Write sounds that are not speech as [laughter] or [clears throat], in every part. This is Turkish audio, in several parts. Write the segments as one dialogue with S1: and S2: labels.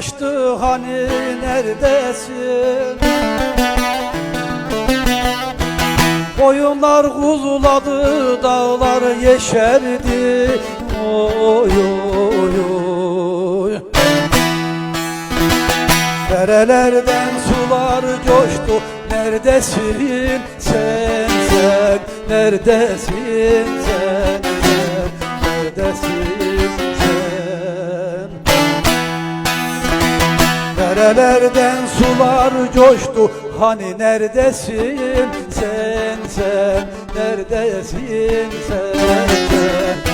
S1: çiçek açtı hani neredesin? Koyunlar kuzuladı dağlar yeşerdi. Oy oy oy. Derelerden sular coştu. Neredesin sen sen Neredesin Derelerden sular coştu? Hani neredesin? Sen sen Neredesin? Sen sen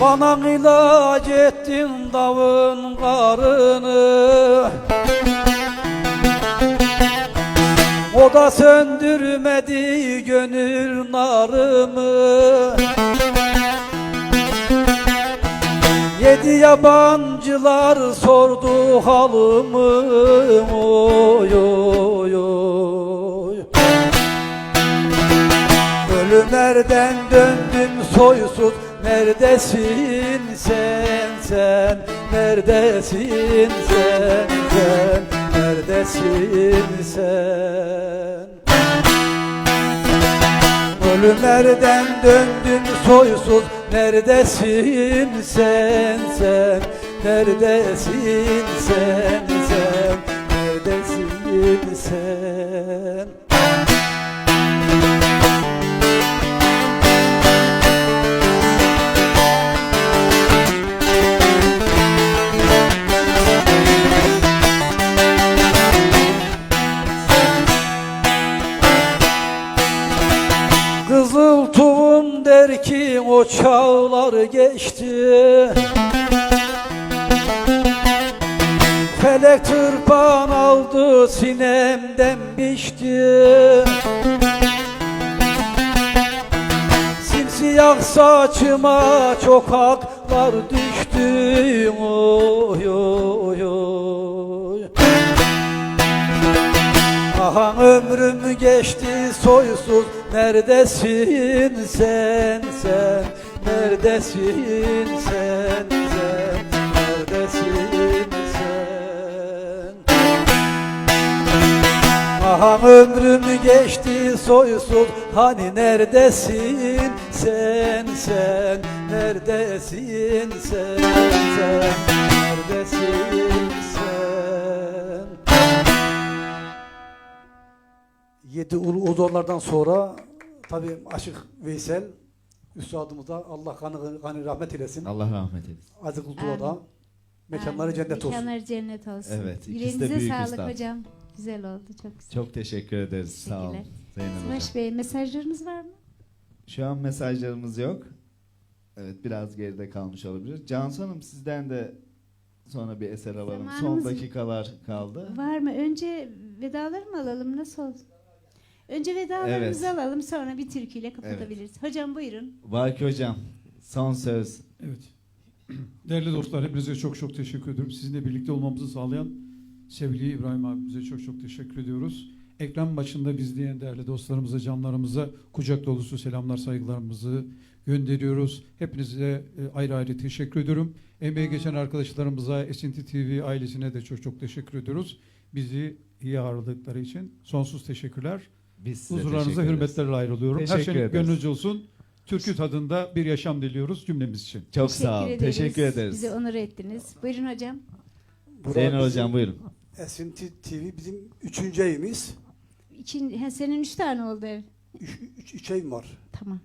S1: Bana ilaç ettin davın karını. O da söndürmedi gönül narımı. Yedi yabancılar sordu halımı. Oy oy oy. Ölümerden döndüm soysuz Neredesin sen sen? Neredesin sen sen? Neredesin sen? Ölümerden döndüm soysuz. Neredesin sen sen? Neredesin sen sen? Neredesin sen Tırpan aldı sinemden biçti. Simsiyah saçıma çok aklar düştü. Oy oy oy. Aha ömrüm geçti soysuz Neredesin sen sen? Neredesin sen sen? Neredesin Aha ömrüm geçti soysuz Hani neredesin sen sen Neredesin sen sen Neredesin sen Yedi ulu uzorlardan sonra tabi Aşık Veysel Üstadımıza Allah kanı, kanı rahmet eylesin.
S2: Allah rahmet eylesin.
S1: Aziz Kultuğ'a da mekanları cennet olsun.
S3: Mekanları cennet olsun.
S2: Evet, ikisi de
S3: Yüreğinize
S2: büyük
S3: sağlık
S2: üstad.
S3: hocam. Güzel oldu. Çok güzel.
S2: Çok teşekkür ederiz. Sağ olun. Zeynep Hocam.
S3: Smash Bey mesajlarınız var mı?
S2: Şu an mesajlarımız yok. Evet biraz geride kalmış olabilir. Cansu Hanım sizden de sonra bir eser alalım. Son
S3: Zamanımız-
S2: dakikalar kaldı.
S3: Var mı? Önce vedaları mı alalım? Nasıl olsun? Önce vedalarımızı
S2: Evet.
S3: alalım sonra bir türküyle kapatabiliriz. Hocam buyurun.
S2: Vaki Hocam son söz.
S4: Evet. [clears throat] Değerli dostlar hepinize çok çok teşekkür ediyorum. Sizinle birlikte olmamızı sağlayan sevgili İbrahim abimize çok çok teşekkür ediyoruz. Ekran başında izleyen değerli dostlarımıza, canlarımıza kucak dolusu selamlar, saygılarımızı gönderiyoruz. Hepinize e, ayrı ayrı teşekkür ediyorum. Emeği geçen arkadaşlarımıza, Esinti TV ailesine de çok çok teşekkür ediyoruz. Bizi iyi ağırladıkları için sonsuz teşekkürler.
S2: Biz size
S4: Huzurlarınıza
S2: teşekkür
S4: hürmetlerle ayrılıyorum. Her
S2: Teşekkür
S4: şeyin
S2: ederiz.
S4: gönlünüzce olsun. Türkü tadında bir yaşam diliyoruz cümlemiz için.
S2: Çok sağ olun.
S3: ederiz.
S2: Teşekkür ederiz.
S3: Bizi onur ettiniz. Buyurun hocam.
S2: Zeynep Hocam buyurun.
S1: Esinti TV bizim üçüncü evimiz.
S3: İkin, ha, senin üç tane oldu ev.
S1: Üç, üç, üç evim var.
S3: Tamam.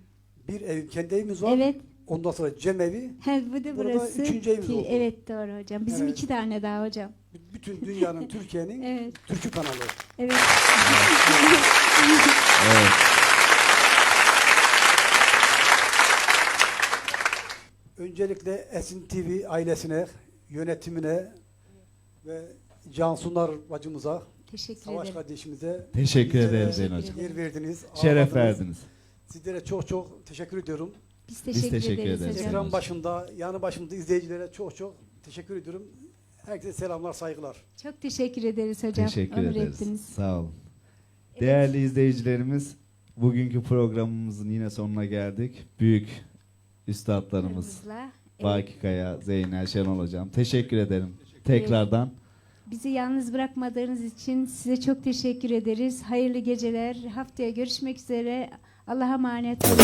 S1: Bir evim kendi evimiz var.
S3: Evet.
S1: Ondan sonra Cem evi.
S3: He, bu da
S1: Burada
S3: burası.
S1: üçüncü evimiz
S3: Ki-
S1: oldu.
S3: Evet doğru hocam. Bizim
S1: Evet.
S3: iki tane daha hocam.
S1: Bütün dünyanın, [laughs] Türkiye'nin
S3: Evet.
S1: türkü kanalı.
S3: Evet.
S2: Evet.
S1: Öncelikle Esin TV ailesine, yönetimine ve Cansunar bacımıza,
S3: Teşekkür
S1: Savaş
S3: ederim.
S1: kardeşimize
S2: Teşekkür
S1: bizlere
S2: ederiz Zeyn Hocam.
S1: Yer verdiniz.
S2: Şeref verdiniz.
S1: Sizlere çok çok teşekkür ediyorum.
S3: Biz teşekkür,
S2: teşekkür
S3: ederiz,
S2: ederiz.
S3: hocam.
S1: Ekran başında, yanı başımda izleyicilere çok çok teşekkür ediyorum. Herkese selamlar, saygılar.
S3: Çok teşekkür ederiz hocam.
S2: Teşekkür
S3: Onur
S2: ederiz.
S3: ettiniz.
S2: Sağ olun.
S3: Evet.
S2: Değerli izleyicilerimiz, bugünkü programımızın yine sonuna geldik. Büyük üstadlarımız
S3: Aramızla. Evet,
S2: Baki Kaya, Zeynel Şenol Hocam. Teşekkür ederim. Tekrardan.
S3: Bizi yalnız bırakmadığınız için size çok teşekkür ederiz. Hayırlı geceler. Haftaya görüşmek üzere. Allah'a emanet olun.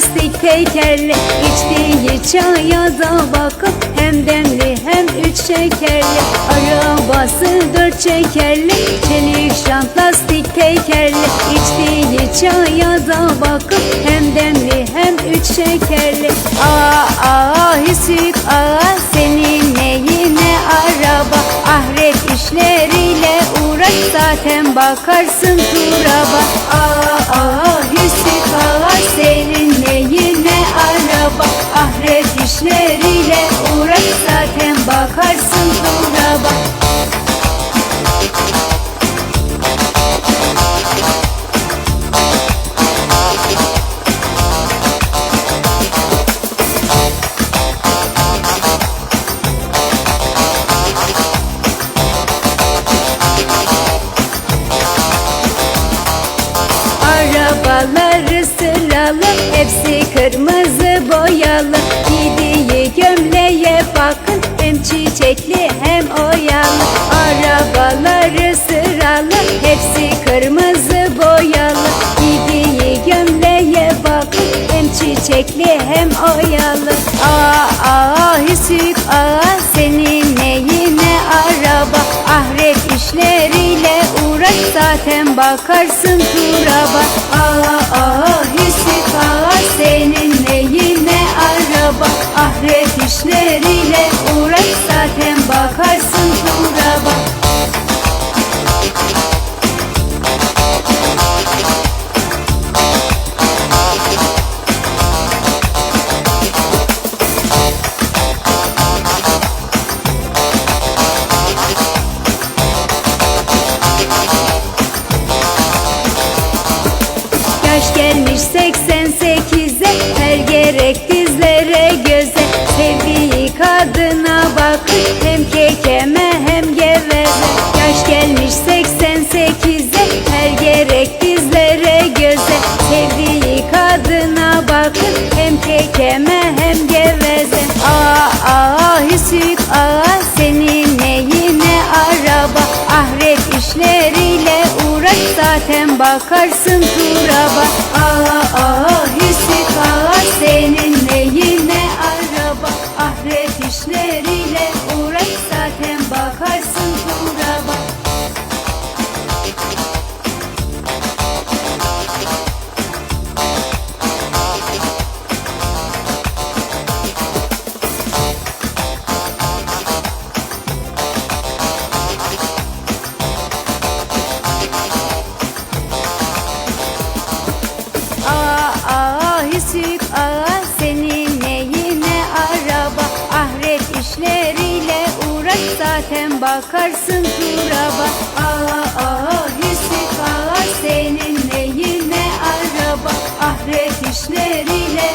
S5: Şant lastik tekerli İçtiği çaya da bakıp Hem demli hem üç şekerli. Arabası dört çekerli Çelik şant lastik tekerli İçtiği çaya da bakıp Hem demli hem üç şekerli. Aa aa Hüsük aa Senin neyine araba? Ahiret işleriyle uğraş Zaten bakarsın turaba. Aa aa Hepsi kırmızı boyalı Giydiği gömleğe bakın. Hem çiçekli hem oyalı Arabaları sıralı. Hepsi kırmızı boyalı Giydiği gömleğe bakın. Hem çiçekli hem oyalı. Aa aa Hüsük aa Senin neyine araba? Ahiret işleriyle uğraş Zaten bakarsın turaba. Aa aa Senin neyine araba? Ahiret işleriyle Hüsük aa Senin neyine araba? Ahiret işleriyle uğraş Zaten bakarsın turaba. Aa bakarsın turaba Aa aa Hüsnü aa senin neyine araba? Ahret işleriyle